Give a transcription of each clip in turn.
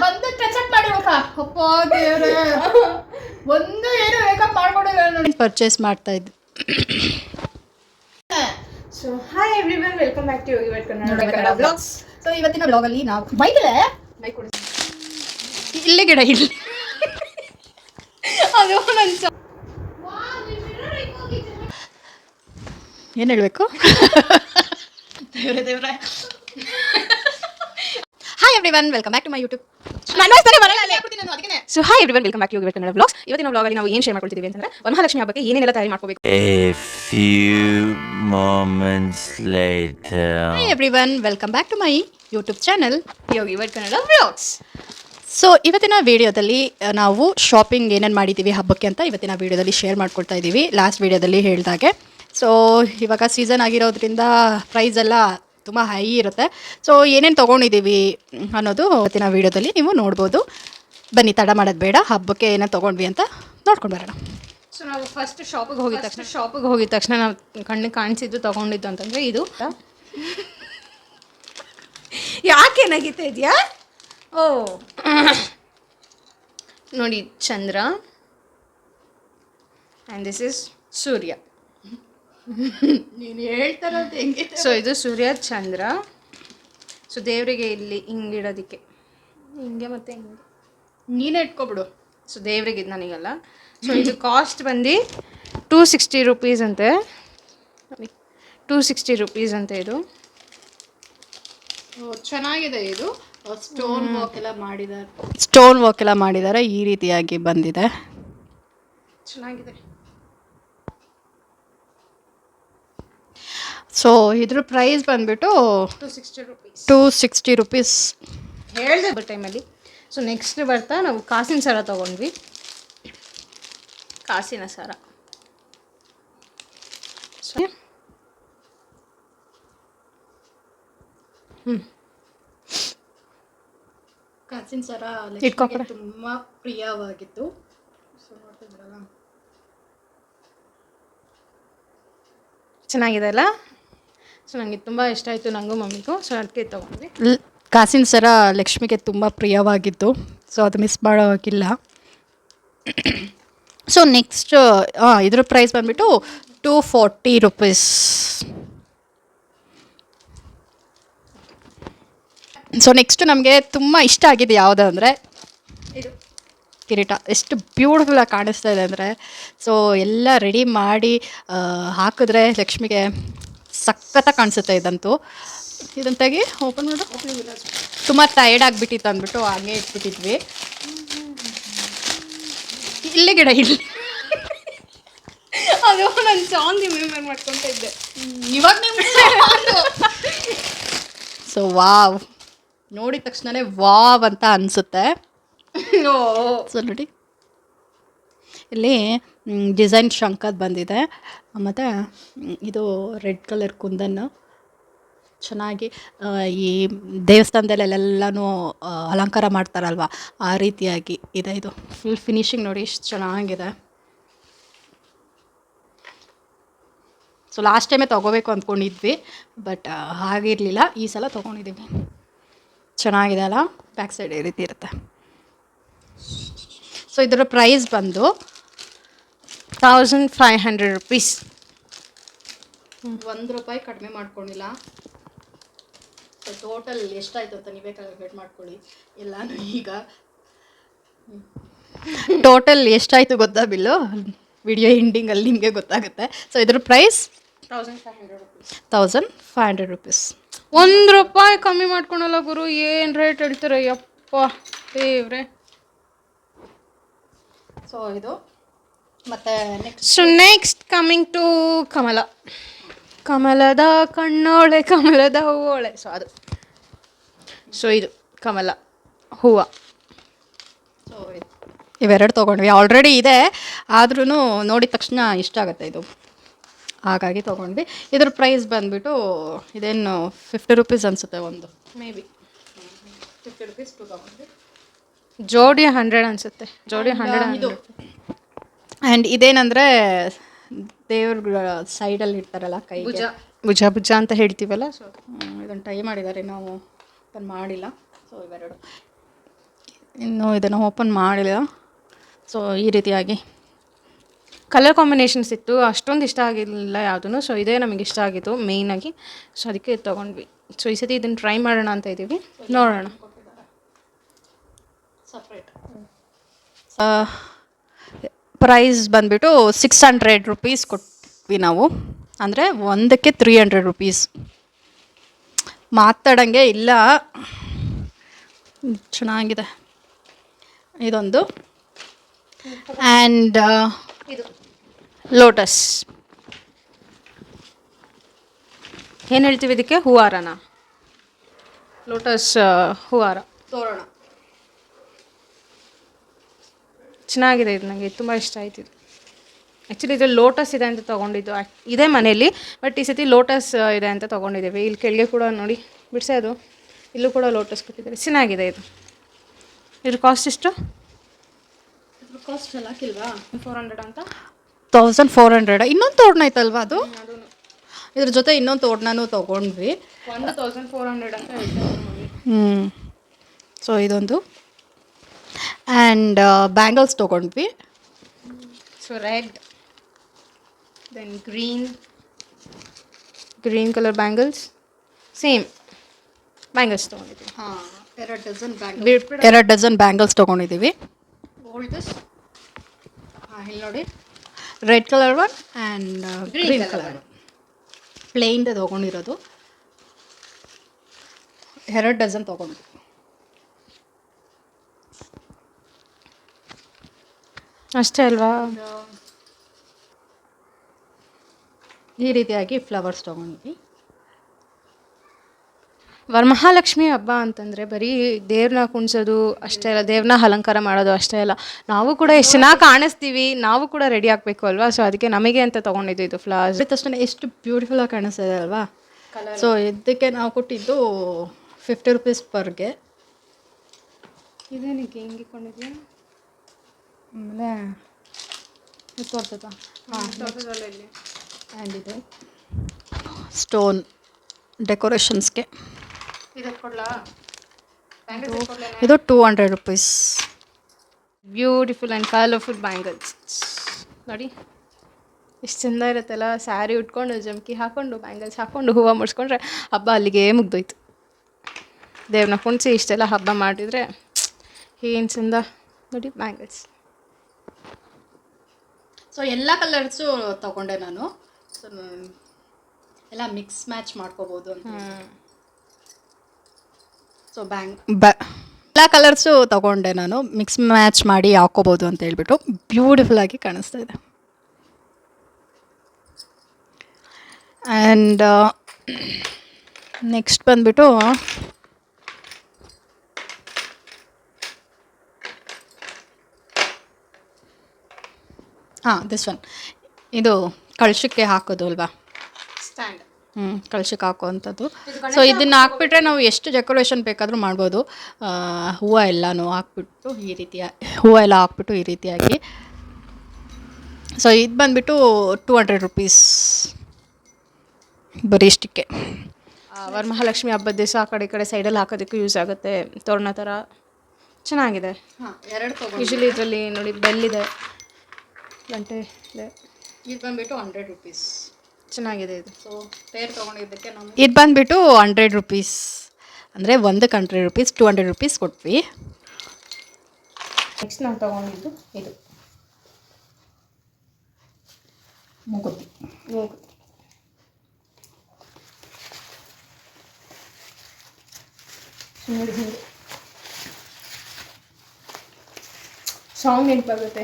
ಬಂದಿ ಟಚಪ್ ಮಾಡೆ ಅಪ್ಪ ದೇವ್ರೆ. ಒಂದು ಏನು ಮೇಕಪ್ ಮಾಡ್ಕೊಂಡಿಲ್ಲ ನಾನು ಪರ್ಚೇಸ್ ಮಾಡ್ತಾ ಇದ್ದೆ. So hi everyone welcome back to Yogi vet Kannada blogs so ಇವತ್ತಿನ ಬ್ಲಾಗ್ ಅಲ್ಲಿ ನಾವು ಬೈಕಲೆ ಇಲ್ಲಿ ಗಿಡ ಇಲ್ಲಿ. ಅದು ನನ್ನ ಏನು ಹೇಳಬೇಕು? ದೇವ್ರೆ ದೇವ್ರೆ. Hi everyone welcome back to my YouTube so hi everyone welcome back to Yogi Kannada blogs ಇವತ್ತಿನ ಬ್ಲಾಗಲ್ಲಿ ನಾವು ಏನು ಶೇರ್ ಮಾಡ್ಕೊಳ್ತೀವಿ ಅಂತಂದ್ರೆ ವರಮಹಾಲಕ್ಷ್ಮಿ ಹಬ್ಬಕ್ಕೆ ಏನೆಲ್ಲ ತಯಾರಿ ಮಾಡ್ಕೋಬೇಕು. A few moments later. Hi everyone welcome back to my YouTube channel Yogi vet Kannada blogs so ಇವತ್ತಿನ ವಿಡಿಯೋದಲ್ಲಿ ನಾವು ಶಾಪಿಂಗ್ ಏನೇನು ಮಾಡಿದ್ದೀವಿ ಹಬ್ಬಕ್ಕೆ ಅಂತ ಇವತ್ತಿನ ವಿಡಿಯೋದಲ್ಲಿ ಶೇರ್ ಮಾಡ್ಕೊಳ್ತಾ ಇದ್ದೀವಿ ಲಾಸ್ಟ್ ವಿಡಿಯೋದಲ್ಲಿ ಹೇಳಿದಾಗೆ. ಸೊ ಇವಾಗ ಸೀಸನ್ ಆಗಿರೋದ್ರಿಂದ ಪ್ರೈಸ್ ಎಲ್ಲ ತುಂಬ ಹೈ ಇರುತ್ತೆ. ಸೊ ಏನೇನು ತೊಗೊಂಡಿದ್ದೀವಿ ಅನ್ನೋದು ಇವತ್ತಿನ ವಿಡಿಯೋದಲ್ಲಿ ನೀವು ನೋಡ್ಬೋದು. ಬನ್ನಿ ತಡ ಮಾಡೋದು ಬೇಡ. ಹಬ್ಬಕ್ಕೆ ಏನೇನು ತೊಗೊಂಡ್ವಿ ಅಂತ ನೋಡ್ಕೊಂಡು ಬರೋಣ. ಸೊ ನಾವು ಫಸ್ಟ್ ಶಾಪಿಗೆ ಹೋಗಿದ ತಕ್ಷಣ ಶಾಪಿಗೆ ಹೋಗಿದ ತಕ್ಷಣ ನಾವು ಕಣ್ಣಿಗೆ ಕಾಣಿಸಿದ್ದು ತೊಗೊಂಡಿದ್ದು ಅಂತಂದರೆ ಇದು. ಯಾಕೆ ನಗಿತಾ ಇದೆಯಾ? ಓ. ನೋಡಿ ಚಂದ್ರ. And this is Surya. ನೀನು ಹೇಳ್ತಾರೋದು ಹೆಂಗೆ ಸೊ ಇದು ಸೂರ್ಯ ಚಂದ್ರ. ಸೊ ದೇವರಿಗೆ ಇಲ್ಲಿ ಹಿಂಗಿಡೋದಕ್ಕೆ ಹಿಂಗೆ ಮತ್ತೆ ಹಿಂಗೆ. ನೀನೇ ಇಟ್ಕೊಬಿಡು. ಸೊ ದೇವ್ರಿಗೆ ಇದು ನನಗಲ್ಲ. ಸೊ ಇದು ಕಾಸ್ಟ್ ಬಂದು ಟೂ ಸಿಕ್ಸ್ಟಿ ರುಪೀಸ್ ಅಂತೆ. ಟೂ ಸಿಕ್ಸ್ಟಿ ರುಪೀಸ್ ಅಂತೆ ಇದು. ಓ, ಚೆನ್ನಾಗಿದೆ ಇದು. ಸ್ಟೋನ್ ವರ್ಕ್ ಎಲ್ಲ ಮಾಡಿದ್ದಾರೆ ಸ್ಟೋನ್ ವರ್ಕ್ ಎಲ್ಲ ಮಾಡಿದ್ದಾರೆ ಈ ರೀತಿಯಾಗಿ ಬಂದಿದೆ. ಚೆನ್ನಾಗಿದೆ. ಸೊ ಇದ್ರ ಪ್ರೈಸ್ ಬಂದ್ಬಿಟ್ಟು two sixty rupees two sixty rupees ಹೇಳಿದೆ ಟೈಮಲ್ಲಿ ಸೊ ನೆಕ್ಸ್ಟ್ ಬರ್ತಾ ನಾವು ಕಾಸಿನ ಸರ ತಗೊಂಡ್ವಿ. ಕಾಸಿನ ಸರ. ಸೊ ಕಾಸಿನ ಸರ ಇಟ್ಕೊಕೊಡೆ. ತುಂಬ ಪ್ರಿಯವಾಗಿತ್ತು. ಸೊ ನೋಡ್ತಿದ್ರಲ್ಲ ಚೆನ್ನಾಗಿದೆ ಅಲ್ಲ? ಸೊ ನನಗೆ ತುಂಬ ಇಷ್ಟ ಆಯಿತು ನನಗೂ ಮಮ್ಮಿಗೂ. ಸೊ ಅದಕ್ಕೆ ತೊಗೊಂಡ್ವಿ. ಕಾಸಿನ ಸರ ಲಕ್ಷ್ಮಿಗೆ ತುಂಬ ಪ್ರಿಯವಾಗಿತ್ತು. ಸೊ ಅದು ಮಿಸ್ ಮಾಡೋಕ್ಕಿಲ್ಲ ಸೊ ನೆಕ್ಸ್ಟ್ ಇದ್ರ ಪ್ರೈಸ್ ಬಂದ್ಬಿಟ್ಟು two forty rupees so next ನಮಗೆ ತುಂಬ ಇಷ್ಟ ಆಗಿದೆ ಯಾವುದು ಅಂದರೆ ಇದು ಕಿರೀಟ. ಎಷ್ಟು ಬ್ಯೂಟಿಫುಲ್ಲಾಗಿ ಕಾಣಿಸ್ತಾ ಇದೆ ಅಂದರೆ ಸೊ ಎಲ್ಲ ರೆಡಿ ಮಾಡಿ ಹಾಕಿದ್ರೆ ಲಕ್ಷ್ಮಿಗೆ ಸಖತ್ತಾಗಿ ಕಾಣಿಸುತ್ತೆ ಇದಂತೂ. ಇದಂತಾಗಿ ಓಪನ್ ಮಾಡು. ತುಂಬ ಟೈರ್ಡ್ ಆಗಿಬಿಟ್ಟಿತ್ತು ಅಂದ್ಬಿಟ್ಟು ಹಾಗೆ ಇಟ್ಬಿಟ್ಟಿದ್ವಿ. ಇಲ್ಲಿ ಗಿಡ ಇಲ್ಲಿ. ಅದು ನನ್ನ ಸಾಂಗ್ ರಿಮೆಂಬರ್ ಮಾಡ್ಕೊತಾ ಇದ್ದೆ. ಇವಾಗ ಸೊ ವಾವ್ ನೋಡಿದ ತಕ್ಷಣನೇ ವಾವ್ ಅಂತ ಅನಿಸುತ್ತೆ. ಸೊ ನೋಡಿ. ಇಲ್ಲಿ ಡಿಸೈನ್ ಶಂಕದ್ ಬಂದಿದೆ. ಮತ್ತು ಇದು ರೆಡ್ ಕಲರ್ ಕುಂದನ್ನು. ಚೆನ್ನಾಗಿ ಈ ದೇವಸ್ಥಾನದಲ್ಲೆಲ್ಲನೂ ಅಲಂಕಾರ ಮಾಡ್ತಾರಲ್ವ? ಆ ರೀತಿಯಾಗಿ ಇದೆ ಇದು. ಫುಲ್ ಫಿನಿಶಿಂಗ್ ನೋಡಿ ಎಷ್ಟು ಚೆನ್ನಾಗಿದೆ. ಸೊ ಲಾಸ್ಟ್ ಟೈಮೇ ತೊಗೋಬೇಕು ಅಂದ್ಕೊಂಡಿದ್ವಿ ಬಟ್ ಹಾಗಿರಲಿಲ್ಲ. ಈ ಸಲ ತೊಗೊಂಡಿದ್ದೀವಿ ಚೆನ್ನಾಗಿದೆ ಅಲ್ಲ? ಬ್ಯಾಕ್ ಸೈಡ್ ಈ ರೀತಿ ಇರುತ್ತೆ. ಸೊ ಇದರ ಪ್ರೈಸ್ ಬಂದು ತೌಸಂಡ್ ಫೈವ್ ಹಂಡ್ರೆಡ್ ರುಪೀಸ್ ಒಂದು ರೂಪಾಯಿ ಕಡಿಮೆ ಮಾಡ್ಕೊಂಡಿಲ್ಲ. ಸೊ ಟೋಟಲ್ ಎಷ್ಟಾಯ್ತು ಅಂತ ನೀವೇ ಕ್ಯಾಲ್ಕುಲೇಟ್ ಮಾಡ್ಕೊಳ್ಳಿ. ಎಲ್ಲಾನು ಈಗ. ಟೋಟಲ್ ಎಷ್ಟಾಯಿತು ಗೊತ್ತಾ ಬಿಲ್ಲು? ವಿಡಿಯೋ ಎಂಡಿಂಗಲ್ಲಿ ನಿಮಗೆ ಗೊತ್ತಾಗುತ್ತೆ. ಸೊ ಇದ್ರ price thousand five hundred rupees thousand five hundred rupees ಒಂದು ರೂಪಾಯಿ ಕಮ್ಮಿ ಮಾಡ್ಕೊಳಲ್ಲ ಗುರು ಏನು ರೇಟ್ ಹೇಳ್ತಾರೆ? ಯಪ್ಪ ದೇವ್ರೆ. ಸೊ ಇದು ಮತ್ತು next so next coming to ಕಮಲ ಕಮಲದ ಕಣ್ಣೋಳೆ ಕಮಲದ ಹೂವೋಳೆ ಸೊ ಅದು ಸೊ ಇದು ಕಮಲ ಹೂವು ಸೊ ಇವೆರಡು ತೊಗೊಂಡ್ವಿ. ಆಲ್ರೆಡಿ ಇದೆ. ಆದ್ರೂ ನೋಡಿದ ತಕ್ಷಣ ಇಷ್ಟ ಆಗುತ್ತೆ ಇದು. ಹಾಗಾಗಿ ತೊಗೊಂಡ್ವಿ. ಇದ್ರ ಪ್ರೈಸ್ ಬಂದ್ಬಿಟ್ಟು ಇದೇನು ಫಿಫ್ಟಿ ರುಪೀಸ್ ಅನಿಸುತ್ತೆ ಒಂದು. Maybe fifty rupees to ತೊಗೊಂಡ್ವಿ. ಜೋಡಿ ಹಂಡ್ರೆಡ್ ಅನ್ಸುತ್ತೆ. ಜೋಡಿ ಹಂಡ್ರೆಡ್ ಇದು ಆ್ಯಂಡ್ ಇದೇನಂದರೆ ದೇವ್ರ ಸೈಡಲ್ಲಿ ಇರ್ತಾರಲ್ಲ ಕೈ ಭುಜ. ಭುಜ ಭುಜ ಅಂತ ಹೇಳ್ತೀವಲ್ಲ? ಸೊ ಇದನ್ನು ಟ್ರೈ ಮಾಡಿದ್ದಾರೆ ನಾವು ಓಪನ್ ಮಾಡಿಲ್ಲ. ಸೊ ಇವೆರಡು. ಇನ್ನು ಇದನ್ನು ಓಪನ್ ಮಾಡಿಲ್ಲ. ಸೊ ಈ ರೀತಿಯಾಗಿ. ಕಲರ್ ಕಾಂಬಿನೇಷನ್ಸ್ ಇತ್ತು. ಅಷ್ಟೊಂದು ಇಷ್ಟ ಆಗಿರಲಿಲ್ಲ ಯಾವುದೂ ಸೊ ಇದೇ ನಮಗೆ ಇಷ್ಟ ಆಗಿತ್ತು ಮೇಯ್ನಾಗಿ ಸೊ ಅದಕ್ಕೆ ತೊಗೊಂಡ್ವಿ. ಸೊ ಈ ಸತಿ ಇದನ್ನು ಟ್ರೈ ಮಾಡೋಣ ಅಂತ ಇದ್ದೀವಿ ನೋಡೋಣ. ಪ್ರೈಸ್ ಬಂದುಬಿಟ್ಟು ಸಿಕ್ಸ್ ಹಂಡ್ರೆಡ್ ರುಪೀಸ್ ಕೊಟ್ವಿ ನಾವು. ಅಂದರೆ ಒಂದಕ್ಕೆ ತ್ರೀ ಹಂಡ್ರೆಡ್ ರುಪೀಸ್ ಮಾತಾಡಂಗೆ ಇಲ್ಲ. ಚೆನ್ನಾಗಿದೆ. ಇದೊಂದು. ಆ್ಯಂಡ್ ಇದು. ಲೋಟಸ್ ಏನು ಹೇಳ್ತೀವಿ ಇದಕ್ಕೆ? ಹೂವಾರನ. ಲೋಟಸ್ ಹೂವಾರ. ತೋರಣ. ಚೆನ್ನಾಗಿದೆ ಇದು ನನಗೆ ತುಂಬ ಇಷ್ಟ ಆಯ್ತು ಇದು. ಆ್ಯಕ್ಚುಲಿ ಇದರಲ್ಲಿ ಲೋಟಸ್ ಇದೆ ಅಂತ ತೊಗೊಂಡಿದ್ದು. ಇದೆ ಮನೇಲಿ ಬಟ್ ಈ ಸತಿ ಲೋಟಸ್ ಇದೆ ಅಂತ ತೊಗೊಂಡಿದ್ದೀವಿ. ಇಲ್ಲಿ ಕೆಳಗೆ ಕೂಡ ನೋಡಿ ಬಿಡಿಸೆ ಅದು. ಇಲ್ಲೂ ಕೂಡ ಲೋಟಸ್ ಕೊಟ್ಟಿದ್ದಾರೆ ಚೆನ್ನಾಗಿದೆ ಇದು. ಇದ್ರ ಕಾಸ್ಟ್ ಎಷ್ಟು? ಕಾಸ್ಟ್ ಎಲ್ಲ ಹಾಕಿಲ್ವಾ? ಫೋರ್ ಹಂಡ್ರೆಡ್ ಅಂತ? ತೌಸಂಡ್ ಫೋರ್ ಹಂಡ್ರೆಡ್ ಇನ್ನೊಂದು ತೋಡ್ನ ಐತಲ್ವಾ ಅದು? ಇದ್ರ ಜೊತೆ ಇನ್ನೊಂದು ತೋಡ್ನೂ ತೊಗೊಂಡ್ವಿ. ಒಂದು ತೌಸಂಡ್ ಫೋರ್ ಹಂಡ್ರೆಡ್ ಅಂತ ಹ್ಞೂ ಸೊ ಇದೊಂದು. ಆ್ಯಂಡ್ ಬ್ಯಾಂಗಲ್ಸ್ ತೊಗೊಂಡ್ವಿ. So red then green green colour bangles same bangles ತೊಗೊಂಡಿದ್ದೀವಿ. ಹಾಂ ಎರಡು ಡಜನ್ ಬಿಟ್ಬಿಡ ಎರಡು ಡಜನ್ ಬ್ಯಾಂಗಲ್ಸ್ ತೊಗೊಂಡಿದ್ದೀವಿ. ಹಾಂ ಇಲ್ಲಿ ನೋಡಿ. Red colour one and green colour ಪ್ಲೇನ್ದು ತೊಗೊಂಡಿರೋದು. ಎರಡು ಡಜನ್ ತೊಗೊಂಡ್ವಿ. ಅಷ್ಟೇ ಅಲ್ವಾ? ಈ ರೀತಿಯಾಗಿ ಫ್ಲವರ್ಸ್ ತೊಗೊಂಡ್ವಿ. ವರಮಹಾಲಕ್ಷ್ಮಿ ಹಬ್ಬ ಅಂತಂದರೆ ಬರೀ ದೇವ್ರನ್ನ ಕುಣಿಸೋದು ಅಷ್ಟೇ ಅಲ್ಲ ದೇವ್ರನ್ನ ಅಲಂಕಾರ ಮಾಡೋದು ಅಷ್ಟೇ ಅಲ್ಲ. ನಾವು ಕೂಡ ಎಷ್ಟು ಚೆನ್ನಾಗಿ ಕಾಣಿಸ್ತೀವಿ ನಾವು ಕೂಡ ರೆಡಿ ಆಗಬೇಕು ಅಲ್ವಾ? ಸೊ ಅದಕ್ಕೆ ನಮಗೆ ಅಂತ ತೊಗೊಂಡಿದ್ದು ಇದು ಫ್ಲವರ್ಸ್ ತಕ್ಷಣ ಎಷ್ಟು ಬ್ಯೂಟಿಫುಲ್ಲಾಗಿ ಕಾಣಿಸ್ತಿದೆ ಅಲ್ವಾ? ಸೊ ಇದಕ್ಕೆ ನಾವು ಕೊಟ್ಟಿದ್ದು ಫಿಫ್ಟಿ ರುಪೀಸ್ ಪರ್ಗೆ ಇದೇನಿಗೆ ಹಿಂಗೆ ಇಟ್ಕೊಂಡಿದ್ಯಾ ಆಮೇಲೆ ಇದು ಹಾಂ ಆ್ಯಂಡ್ ಇದು. ಸ್ಟೋನ್ ಡೆಕೋರೇಷನ್ಸ್ಗೆ ಇದು ಕೊಡ್ಲಾ? ಇದು two hundred rupees beautiful and colourful bangles ನೋಡಿ. ಎಷ್ಟು ಚಂದ ಇರುತ್ತಲ್ಲ ಸ್ಯಾರಿ ಉಟ್ಕೊಂಡು ಜಮ್ಕಿ ಹಾಕ್ಕೊಂಡು ಬ್ಯಾಂಗಲ್ಸ್ ಹಾಕ್ಕೊಂಡು ಹೂವು ಮುಡ್ಸ್ಕೊಂಡ್ರೆ ಹಬ್ಬ ಅಲ್ಲಿಗೆ ಮುಗ್ದೋಯ್ತು. ದೇವ್ರನ್ನ ಕುಣಿಸಿ ಇಷ್ಟೆಲ್ಲ ಹಬ್ಬ ಮಾಡಿದರೆ ಏನು ಚಂದ. ನೋಡಿ ಬ್ಯಾಂಗಲ್ಸ್ ಸೊ ಎಲ್ಲ ಕಲರ್ಸು ತಗೊಂಡೆ ನಾನು. ಸೊ ಎಲ್ಲ ಮಿಕ್ಸ್ ಮ್ಯಾಚ್ ಮಾಡ್ಕೋಬೋದು ಅಂತ ಸೊ ಬ್ಯಾಂಗ್ ಬ ಎಲ್ಲ ಕಲರ್ಸು ತಗೊಂಡೆ ನಾನು. ಮಿಕ್ಸ್ ಮ್ಯಾಚ್ ಮಾಡಿ ಹಾಕೋಬೋದು ಅಂತ ಹೇಳ್ಬಿಟ್ಟು ಬ್ಯೂಟಿಫುಲ್ ಆಗಿ ಕಾಣಿಸ್ತಾ ಇದೆ. ಆ್ಯಂಡ್ ನೆಕ್ಸ್ಟ್ ಬಂದ್ಬಿಟ್ಟು ಹಾಂ ದಿಸ್ ಒನ್ ಇದು ಕಳ್ಶಕ್ಕೆ ಹಾಕೋದು ಅಲ್ವಾ? ಸ್ಟ್ಯಾಂಡ್ ಹ್ಞೂ ಕಳ್ಶಕ್ಕೆ ಹಾಕುವಂಥದ್ದು. ಸೊ ಇದನ್ನು ಹಾಕ್ಬಿಟ್ರೆ ನಾವು ಎಷ್ಟು ಡೆಕೋರೇಷನ್ ಬೇಕಾದರೂ ಮಾಡ್ಬೋದು. ಹೂವು ಎಲ್ಲನೂ ಹಾಕ್ಬಿಟ್ಟು ಈ ರೀತಿಯ ಹೂವು ಎಲ್ಲ ಹಾಕ್ಬಿಟ್ಟು ಈ ರೀತಿಯಾಗಿ. ಸೊ ಇದು ಬಂದುಬಿಟ್ಟು ಟೂ ಹಂಡ್ರೆಡ್ ರುಪೀಸ್ ಬರೀ ಇಷ್ಟಕ್ಕೆ. ವರಮಹಾಲಕ್ಷ್ಮಿ ಹಬ್ಬದ ದಿವಸ ಆ ಕಡೆ ಈ ಕಡೆ ಸೈಡಲ್ಲಿ ಹಾಕೋದಕ್ಕೂ ಯೂಸ್ ಆಗುತ್ತೆ. ತೋರಣ ಥರ ಚೆನ್ನಾಗಿದೆ. ಹಾಂ ಎರಡು ಯೂಶಲಿ ಇದರಲ್ಲಿ ನೋಡಿ ಬೆಲ್ಲಿದೆ. ಇದೆ ಗಂಟೆ ಇದೆ. ಇದು ಬಂದುಬಿಟ್ಟು ಹಂಡ್ರೆಡ್ ರುಪೀಸ್. ಚೆನ್ನಾಗಿದೆ ಇದು. ಸೊ ಪೇರ್ ತೊಗೊಂಡಿದ್ದಕ್ಕೆ ನಾವು ಇದು ಬಂದುಬಿಟ್ಟು ಹಂಡ್ರೆಡ್ ರುಪೀಸ್. ಅಂದರೆ ಒಂದು hundred rupees two hundred rupees ಕೊಟ್ವಿ. ನೆಕ್ಸ್ಟ್ ನಾನು ತೊಗೊಂಡಿದ್ದು ಇದು. ಮೂಗುತಿ. ಮೂಗುತಿ. ಸಾಂಗ್ ನೆನಪಾಗುತ್ತೆ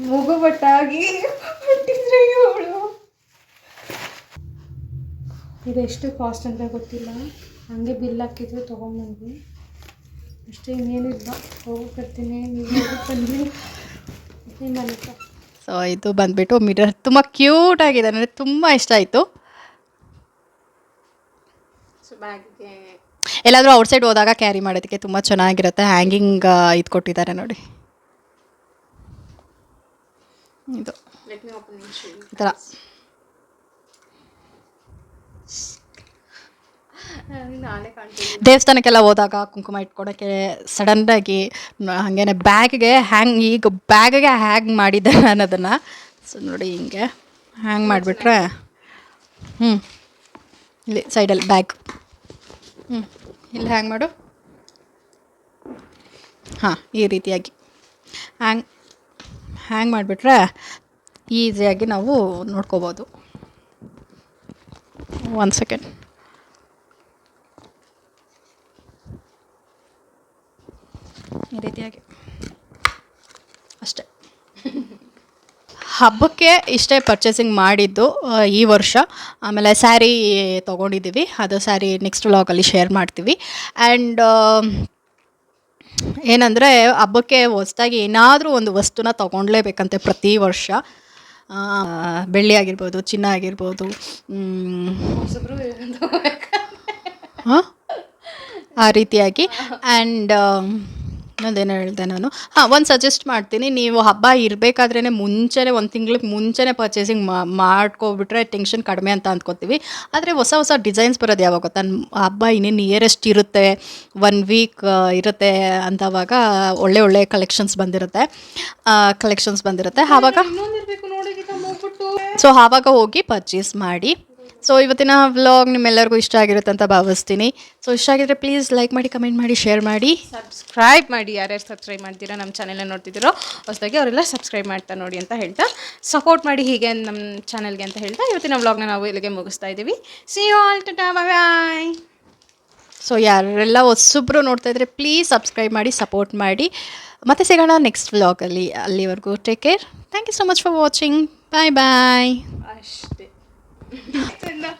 ಮೂಗು ಬಟ್ಟಾಗಿ ಅವಳು ಇವಳು ಇದೆಷ್ಟು ಕಾಸ್ಟ್ ಅಂತ ಗೊತ್ತಿಲ್ಲ. ಹಂಗೆ ಬಿಲ್ ಹಾಕಿದ್ರು ತೊಗೊಂಬಂದ್ವಿ ಅಷ್ಟೇ ಇನ್ನೇನಿಲ್ಲ ಹೋಗ್ಬರ್ತೀನಿ ನೀವು ಬಂದ್ವಿ ಸೊ ಇದು ಬಂದುಬಿಟ್ಟು ಮಿರರ್ ತುಂಬ ಕ್ಯೂಟ್ ಆಗಿದೆ. ನನಗೆ ತುಂಬ ಇಷ್ಟ ಆಯಿತು. ಎಲ್ಲಾದರೂ ಔಟ್ಸೈಡ್ ಹೋದಾಗ ಕ್ಯಾರಿ ಮಾಡೋದಕ್ಕೆ ತುಂಬ ಚೆನ್ನಾಗಿರುತ್ತೆ. ಹ್ಯಾಂಗಿಂಗ್ ಇದು ಕೊಟ್ಟಿದ್ದಾರೆ ನೋಡಿ. ಇದು. ಈ ಥರ ದೇವಸ್ಥಾನಕ್ಕೆಲ್ಲ ಹೋದಾಗ ಕುಂಕುಮ ಇಟ್ಕೊಳಕ್ಕೆ ಸಡನ್ನಾಗಿ ಹಾಗೇನೆ ಬ್ಯಾಗ್ಗೆ ಹ್ಯಾಂಗ್ ಈಗ ಬ್ಯಾಗ್ಗೆ ಹ್ಯಾಂಗ್ ಮಾಡಿದ್ದೆ ನಾನು ಅದನ್ನು ಸೊ ನೋಡಿ ಹಿಂಗೆ ಹ್ಯಾಂಗ್ ಮಾಡಿಬಿಟ್ರೆ. ಹ್ಞೂ ಇಲ್ಲಿ ಸೈಡಲ್ಲಿ ಬ್ಯಾಗ್ ಹ್ಞೂ ಇಲ್ಲಿ ಹ್ಯಾಂಗ್ ಮಾಡು. ಹಾಂ ಈ ರೀತಿಯಾಗಿ. ಹ್ಯಾಂಗ್ ಹ್ಯಾಂಗ್ ಮಾಡಿಬಿಟ್ರೆ ಈಸಿಯಾಗಿ ನಾವು ನೋಡ್ಕೋಬೋದು. ಒಂದು ಸೆಕೆಂಡ್ ಈ ರೀತಿಯಾಗಿ. ಅಷ್ಟೇ. ಹಬ್ಬಕ್ಕೆ ಇಷ್ಟೇ ಪರ್ಚೇಸಿಂಗ್ ಮಾಡಿದ್ದು ಈ ವರ್ಷ. ಆಮೇಲೆ ಸ್ಯಾರಿ ತೊಗೊಂಡಿದ್ದೀವಿ. ಅದು ಸ್ಯಾರಿ ನೆಕ್ಸ್ಟ್ ವ್ಲಾಗಲ್ಲಿ ಶೇರ್ ಮಾಡ್ತೀವಿ. ಆ್ಯಂಡ್ ಏನಂದರೆ ಹಬ್ಬಕ್ಕೆ ಹೊಸ್ದಾಗಿ ಏನಾದರೂ ಒಂದು ವಸ್ತುನ ತೊಗೊಂಡ್ಲೇಬೇಕಂತೆ ಪ್ರತಿ ವರ್ಷ. ಬೆಳ್ಳಿ ಆಗಿರ್ಬೋದು ಚಿನ್ನ ಆಗಿರ್ಬೋದು ಆ ರೀತಿಯಾಗಿ. ಆ್ಯಂಡ್ ಇನ್ನೊಂದೇನು ಹೇಳಿದೆ ನಾನು? ಹಾಂ ಒಂದು ಸಜೆಸ್ಟ್ ಮಾಡ್ತೀನಿ. ನೀವು ಹಬ್ಬ ಇರಬೇಕಾದ್ರೇ ಮುಂಚೆನೇ ಒಂದು ತಿಂಗ್ಳಿಗೆ ಮುಂಚೆನೇ ಪರ್ಚೇಸಿಂಗ್ ಮಾಡ್ಕೊಬಿಟ್ರೆ ಟೆನ್ಷನ್ ಕಡಿಮೆ ಅಂತ ಅಂದ್ಕೋತೀವಿ ಆದರೆ ಹೊಸ ಹೊಸ ಡಿಸೈನ್ಸ್ ಬರೋದು ಯಾವಾಗ ಗೊತ್ತಾ? ಹಬ್ಬ ಇನ್ನೇನು ನಿಯರೆಸ್ಟ್ ಇರುತ್ತೆ. ಒನ್ ವೀಕ್ ಇರುತ್ತೆ ಅಂತವಾಗ ಒಳ್ಳೆ ಒಳ್ಳೆ ಕಲೆಕ್ಷನ್ಸ್ ಬಂದಿರುತ್ತೆ. ಕಲೆಕ್ಷನ್ಸ್ ಬಂದಿರುತ್ತೆ. ಆವಾಗ ಸೊ ಆವಾಗ ಹೋಗಿ ಪರ್ಚೇಸ್ ಮಾಡಿ. ಸೊ ಇವತ್ತಿನ ವ್ಲಾಗ್ ನಿಮ್ಮೆಲ್ಲರಿಗೂ ಇಷ್ಟ ಆಗಿರುತ್ತೆ ಅಂತ ಭಾವಿಸ್ತೀನಿ. ಸೊ ಇಷ್ಟ ಆಗಿದ್ರೆ ಪ್ಲೀಸ್ ಲೈಕ್ ಮಾಡಿ ಕಮೆಂಟ್ ಮಾಡಿ ಶೇರ್ ಮಾಡಿ. ಸಬ್ಸ್ಕ್ರೈಬ್ ಮಾಡಿ. ಯಾರ್ಯಾರು ಸಬ್ಸ್ಕ್ರೈಬ್ ಮಾಡ್ತೀರಾ ನಮ್ಮ ಚಾನೆಲ್ನ ನೋಡ್ತಿದ್ದೀರೋ ಹೊಸದಾಗಿ ಅವರೆಲ್ಲ ಸಬ್ಸ್ಕ್ರೈಬ್ ಮಾಡ್ತಾ ನೋಡಿ ಅಂತ ಹೇಳ್ತಾ ಸಪೋರ್ಟ್ ಮಾಡಿ ಹೀಗೆ ನಮ್ಮ ಚಾನಲ್ಗೆ ಅಂತ ಹೇಳ್ತಾ ಇವತ್ತಿನ ವ್ಲಾಗ್ನ ನಾವು ಇಲ್ಲಿಗೆ ಮುಗಿಸ್ತಾ ಇದ್ದೀವಿ. See you all tata bye so ಯಾರೆಲ್ಲ ಹೊಸಬ್ರು ನೋಡ್ತಾ ಇದ್ರೆ ಪ್ಲೀಸ್ ಸಬ್ಸ್ಕ್ರೈಬ್ ಮಾಡಿ ಸಪೋರ್ಟ್ ಮಾಡಿ. ಮತ್ತೆ ಸಿಗೋಣ ನೆಕ್ಸ್ಟ್ ವ್ಲಾಗಲ್ಲಿ ಅಲ್ಲಿವರೆಗೂ take care thank you so much for watching bye bye ಅಷ್ಟೇ. 真的。